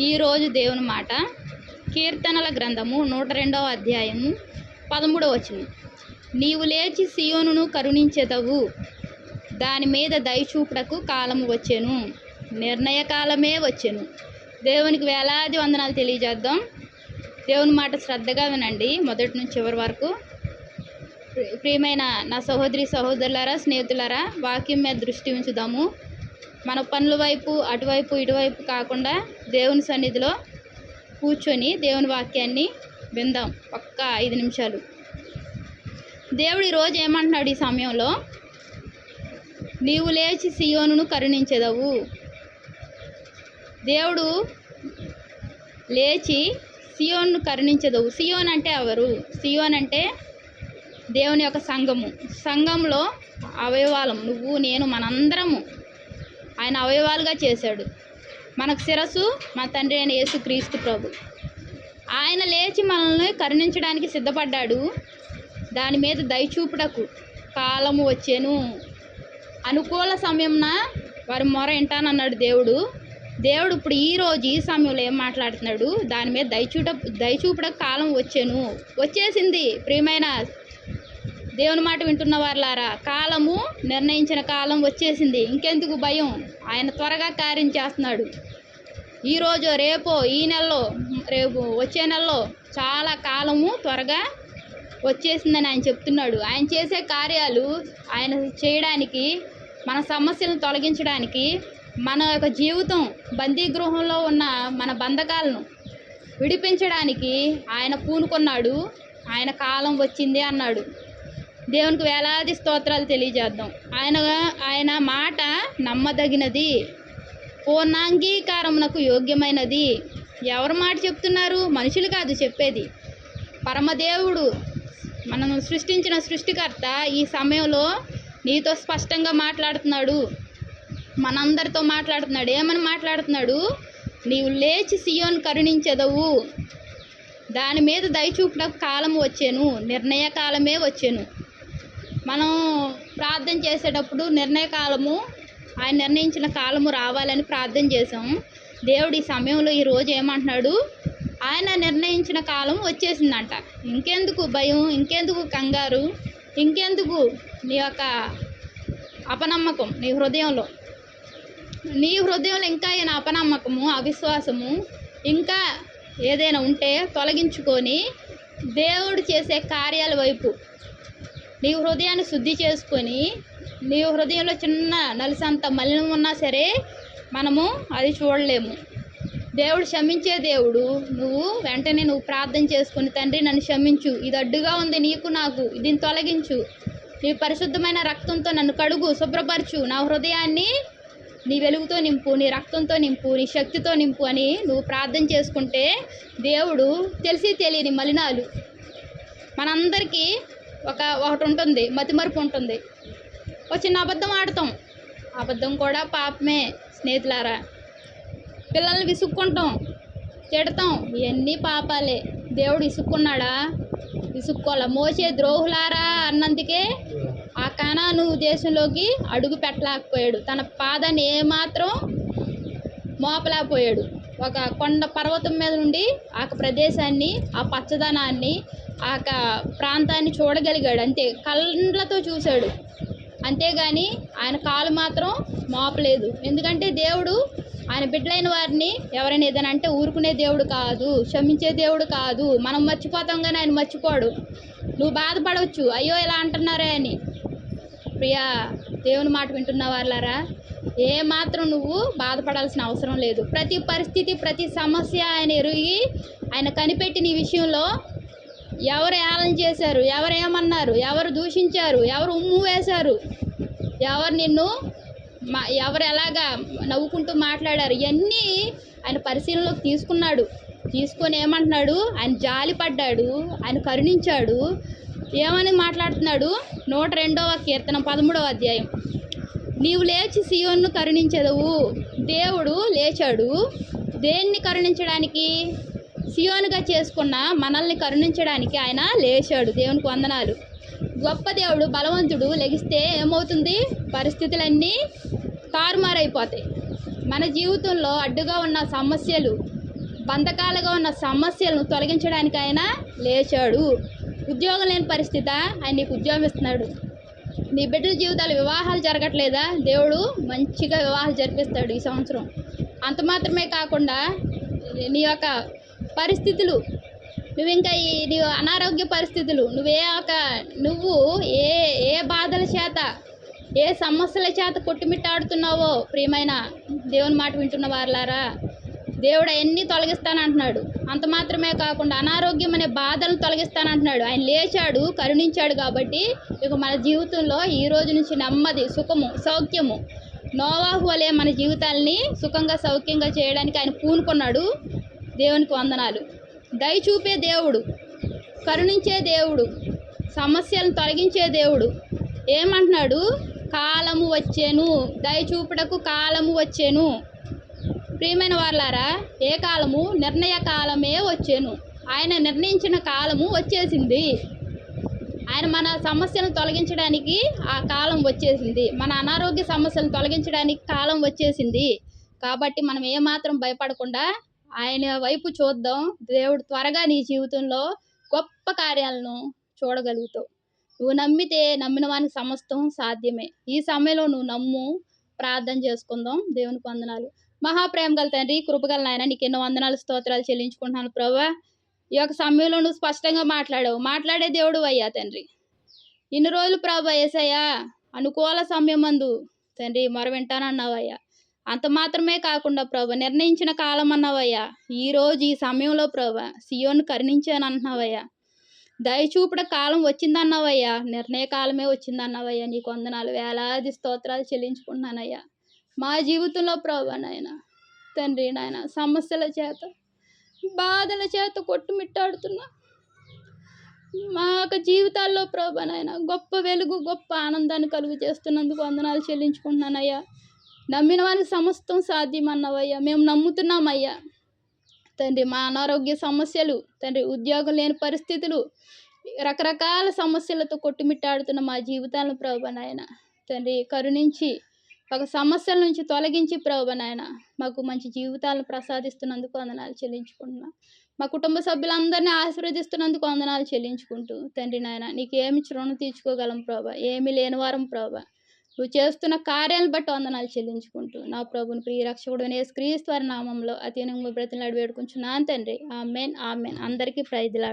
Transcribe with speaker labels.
Speaker 1: ఈరోజు దేవుని మాట కీర్తనల గ్రంథము నూట రెండవ అధ్యాయము పదమూడవ వచనం. నీవు లేచి సియోనును కరుణించెదవు దాని మీద దయచూపుటకు కాలము వచ్చెను నిర్ణయ కాలమే వచ్చెను. దేవునికి వేలాది వందనాలు తెలియజేద్దాం. దేవుని మాట శ్రద్ధగా వినండి. మొదటి నుంచి చివరి వరకు. ప్రి- ప్రియమైన నా సహోదరి సహోదరులారా స్నేహితులారా వాక్యం మీద దృష్టి ఉంచుదాము. మన పనుల వైపు అటువైపు ఇటువైపు కాకుండా దేవుని సన్నిధిలో కూర్చొని దేవుని వాక్యాన్ని విందాం. ఒక్క ఐదు నిమిషాలు. దేవుడు ఈరోజు ఏమంటున్నాడు ఈ సమయంలో? నీవు లేచి సియోనును కరుణించదవు. దేవుడు లేచి సియోన్ను కరుణించదవు. సియోన్ అంటే ఎవరు? సియోన్ అంటే దేవుని యొక్క సంఘము. సంఘంలో అవయవాలం. నువ్వు నేను మనందరము ఆయన అవయవాలుగా చేశాడు. మనకు శిరస్సు మా తండ్రి అయిన యేసు క్రీస్తు ప్రభు. ఆయన లేచి మనల్ని కరుణించడానికి సిద్ధపడ్డాడు. దాని మీద దయచూపుటకు కాలము వచ్చాను. అనుకూల సమయంన వారి మొర వింటానన్నాడు దేవుడు. దేవుడు ఇప్పుడు ఈ రోజు ఈ సమయంలో ఏం మాట్లాడుతున్నాడు? దాని మీద దయచూట దయచూపుటకు కాలం వచ్చాను. వచ్చేసింది ప్రియమైన దేవుని మాట వింటున్న వారులారా కాలము నిర్ణయించిన కాలం వచ్చేసింది. ఇంకెందుకు భయం? ఆయన త్వరగా కార్యం చేస్తున్నాడు. ఈరోజు రేపో ఈ నెలలో రేపు వచ్చే నెలలో చాలా కాలము త్వరగా వచ్చేసిందని ఆయన చెప్తున్నాడు. ఆయన చేసే కార్యాలు ఆయన చేయడానికి మన సమస్యలను తొలగించడానికి మన యొక్క జీవితం బందీ గృహంలో ఉన్న మన బంధకాలను విడిపించడానికి ఆయన పూనుకున్నాడు. ఆయన కాలం వచ్చింది అన్నాడు. దేవునికి వేలాది స్తోత్రాలు తెలియజేద్దాం. ఆయన ఆయన మాట నమ్మదగినది పూర్ణాంగీకారమునకు యోగ్యమైనది. ఎవరు మాట చెప్తున్నారు? మనుషులు కాదు చెప్పేది. పరమదేవుడు మనం సృష్టించిన సృష్టికర్త ఈ సమయంలో నీతో స్పష్టంగా మాట్లాడుతున్నాడు. మనందరితో మాట్లాడుతున్నాడు. ఏమని మాట్లాడుతున్నాడు? నీవు లేచి సియోన్ కరుణించెదవు. దాని మీద దయచూపుటకు కాలం వచ్చాను. నిర్ణయ కాలమే వచ్చాను. మనం ప్రార్థన చేసేటప్పుడు నిర్ణయ కాలము ఆయన నిర్ణయించిన కాలము రావాలని ప్రార్థన చేసాం దేవుడు ఈ సమయంలో ఈరోజు ఏమంటున్నాడు? ఆయన నిర్ణయించిన కాలం వచ్చేసిందంట. ఇంకెందుకు భయం? ఇంకెందుకు కంగారు? ఇంకెందుకు నీ యొక్క అపనమ్మకం నీ హృదయంలో? నీ హృదయంలో ఇంకా ఏమైనా అపనమ్మకము అవిశ్వాసము ఇంకా ఏదైనా ఉంటే తొలగించుకొని దేవుడు చేసే కార్యాల వైపు నీ హృదయాన్ని శుద్ధి చేసుకొని నీ హృదయంలో చిన్న నలిసంత మలినం ఉన్నా సరే మనము అది చూడలేము. దేవుడు క్షమించే దేవుడు. నువ్వు వెంటనే నువ్వు ప్రార్థన చేసుకుని తండ్రి నన్ను క్షమించు. ఇది అడ్డుగా ఉంది నీకు నాకు. దీన్ని తొలగించు. నీ పరిశుద్ధమైన రక్తంతో నన్ను కడుగు శుభ్రపరచు. నా హృదయాన్ని నీ వెలుగుతో నింపు నీ రక్తంతో నింపు నీ శక్తితో నింపు అని నువ్వు ప్రార్థన చేసుకుంటే దేవుడు తెలిసి తెలియని మలినాలు. మనందరికీ ఒక ఒకటి ఉంటుంది మతిమరుపు ఉంటుంది. ఒక చిన్న అబద్ధం ఆడతాం. అబద్ధం కూడా పాపమే స్నేహితులారా. పిల్లల్ని విసుక్కుంటాం తిడతాం. ఇవన్నీ పాపాలే. దేవుడు ఇసుక్కున్నాడా ఇసుక్కోలే మోసే ద్రోహులారా అన్నందుకే ఆ కణాను దేశంలోకి అడుగు పెట్టలేకపోయాడు. తన పాదాన్ని ఏమాత్రం మోపలేకపోయాడు. ఒక కొండ పర్వతం మీద నుండి ఆ ప్రదేశాన్ని ఆ పచ్చదనాన్ని ఆ ప్రాంతాన్ని చూడగలిగాడు. అంతే. కళ్ళతో చూశాడు. అంతేగాని ఆయన కాలు మాత్రం మోపలేదు. ఎందుకంటే దేవుడు ఆయన బిడ్డలైన వారిని ఎవరైనా ఏదైనా అంటే ఊరుకునే దేవుడు కాదు క్షమించే దేవుడు కాదు. మనం మర్చిపోతాం కానీ ఆయన మర్చిపోడు. నువ్వు బాధపడవచ్చు అయ్యో ఇలా అంటున్నారే అని. ప్రియా దేవుని మాట వింటున్న వాళ్ళారా ఏ మాత్రం నువ్వు బాధపడాల్సిన అవసరం లేదు. ప్రతి పరిస్థితి ప్రతి సమస్య ఆయన ఎరిగి ఆయన కనిపెట్టి నీ విషయంలో ఎవరు ఏలం చేశారు? ఎవరు ఏమన్నారు? ఎవరు దూషించారు? ఎవరు ఉమ్ము వేశారు? ఎవరు నిన్ను మా ఎవరు ఎలాగా నవ్వుకుంటూ మాట్లాడారు? ఇవన్నీ ఆయన పరిశీలనలోకి తీసుకున్నాడు. తీసుకొని ఏమంటున్నాడు? ఆయన జాలిపడ్డాడు ఆయన కరుణించాడు. ఏమని మాట్లాడుతున్నాడు? నూట రెండవ కీర్తన పదమూడవ అధ్యాయం. నీవు లేచి సియోన్ను కరుణించదవు. దేవుడు లేచాడు. దేన్ని కరుణించడానికి? సియోనుగా చేసుకున్న మనల్ని కరుణించడానికి ఆయన లేచాడు. దేవునికి వందనాలు. గొప్ప దేవుడు బలవంతుడు లెగిస్తే ఏమవుతుంది? పరిస్థితులన్నీ తారుమారైపోతాయి. మన జీవితంలో అడ్డుగా ఉన్న సమస్యలు బంధకాలుగా ఉన్న సమస్యలను తొలగించడానికి ఆయన లేచాడు. ఉద్యోగం లేని పరిస్థితి ఆయన నీకు ఉద్యోగం ఇస్తున్నాడు. నీ బిడ్డల జీవితాలు వివాహాలు జరగట్లేదా? దేవుడు మంచిగా వివాహాలు జరిపిస్తాడు ఈ సంవత్సరం. అంత మాత్రమే కాకుండా నీ యొక్క పరిస్థితులు. నువ్వు ఇంకా ఈ నీ అనారోగ్య పరిస్థితులు. నువ్వే ఒక నువ్వు ఏ ఏ బాధల చేత ఏ సమస్యల చేత కొట్టుమిట్టాడుతున్నావో ప్రియమైన దేవుని మాట వింటున్న వారులారా దేవుడు అవన్నీ తొలగిస్తానంటున్నాడు. అంత మాత్రమే కాకుండా అనారోగ్యం అనే బాధలను తొలగిస్తానంటున్నాడు. ఆయన లేచాడు కరుణించాడు కాబట్టి ఇక మన జీవితంలో ఈ రోజు నుంచి నెమ్మది సుఖము సౌఖ్యము. నోవాహు వలె మన జీవితాల్ని సుఖంగా సౌఖ్యంగా చేయడానికి ఆయన పూనుకున్నాడు. దేవునికి వందనాలు. దయ చూపే దేవుడు కరుణించే దేవుడు సమస్యలను తొలగించే దేవుడు. ఏమంటున్నాడు? కాలము వచ్చేను. దయ చూపుటకు కాలము వచ్చేను. ప్రియమైన వాళ్ళారా ఏ కాలము? నిర్ణయ కాలమే వచ్చేను. ఆయన నిర్ణయించిన కాలము వచ్చేసింది. ఆయన మన సమస్యలను తొలగించడానికి ఆ కాలం వచ్చేసింది. మన అనారోగ్య సమస్యలను తొలగించడానికి కాలం వచ్చేసింది. కాబట్టి మనం ఏమాత్రం భయపడకుండా ఆయన వైపు చూద్దాం. దేవుడు త్వరగా నీ జీవితంలో గొప్ప కార్యాలను చూడగలుగుతావు. నువ్వు నమ్మితే నమ్మిన వానికి సమస్తం సాధ్యమే. ఈ సమయంలో నువ్వు నమ్ము ప్రార్థన చేసుకుందాం. దేవుని వందనాలు. మహాప్రేమ గల తండ్రి కృపగల నాయన నీకు ఎన్నో వందనాలు స్తోత్రాలు చెల్లించుకుంటున్నాను ప్రభా. ఈ యొక్క సమయంలో నువ్వు స్పష్టంగా మాట్లాడావు. మాట్లాడే దేవుడు అయ్యా తండ్రి. ఇన్ని రోజులు ప్రభా ఏసయ్యా అనుకూల సమయం మందు తండ్రి మరో వింటానన్నావయ్యా అంత మాత్రమే కాకుండా ప్రభా నిర్ణయించిన కాలం అన్నావయ్యా ఈరోజు ఈ సమయంలో ప్రభా సియోను కరుణించాను అంటున్నావయ్యా దయచూపుడ కాలం వచ్చిందన్నావయ్యా. నిర్ణయ కాలమే వచ్చిందన్నావయ్యా. నీకు వందనాలు వేలాది స్తోత్రాలు చెల్లించుకుంటున్నానయ్యా. మా జీవితంలో ప్రభా నాయన తండ్రి నాయన సమస్యల చేత బాధల చేత కొట్టుమిట్టాడుతున్నా. మా యొక్క జీవితాల్లో ప్రభా నాయన గొప్ప వెలుగు గొప్ప ఆనందాన్ని కలుగు చేస్తున్నందుకు వందనాలు చెల్లించుకుంటున్నానయ్యా. నమ్మిన వారికి సమస్తం సాధ్యమన్నవయ్యా. మేము నమ్ముతున్నామయ్యా. తండ్రి మా అనారోగ్య సమస్యలు తండ్రి ఉద్యోగం లేని పరిస్థితులు రకరకాల సమస్యలతో కొట్టుమిట్టాడుతున్న మా జీవితాలను ప్రభా నాయన. తండ్రి కరుణించి ఒక సమస్యల నుంచి తొలగించి ప్రభా నాయన. మాకు మంచి జీవితాలను ప్రసాదిస్తున్నందుకు వందనాలు చెల్లించుకుంటున్నా. మా కుటుంబ సభ్యులందరినీ ఆశీర్వదిస్తున్నందుకు వందనాలు చెల్లించుకుంటూ తండ్రి నాయన నీకు ఏమి రుణం తీర్చుకోగలం ప్రభా. ఏమి లేని వారం ప్రభా. నువ్వు చేస్తున్న కార్యాలను బట్టి వందనాలు చెల్లించుకుంటూ నా ప్రభుని ప్రియరక్షకుడు రక్షకుడు క్రీస్తు వారి నామంలో అతి బ్రతిలాడు వేడుకుంటున్నాను తండ్రి. ఆ మెన్ అందరికీ ప్రైజ్లాడు.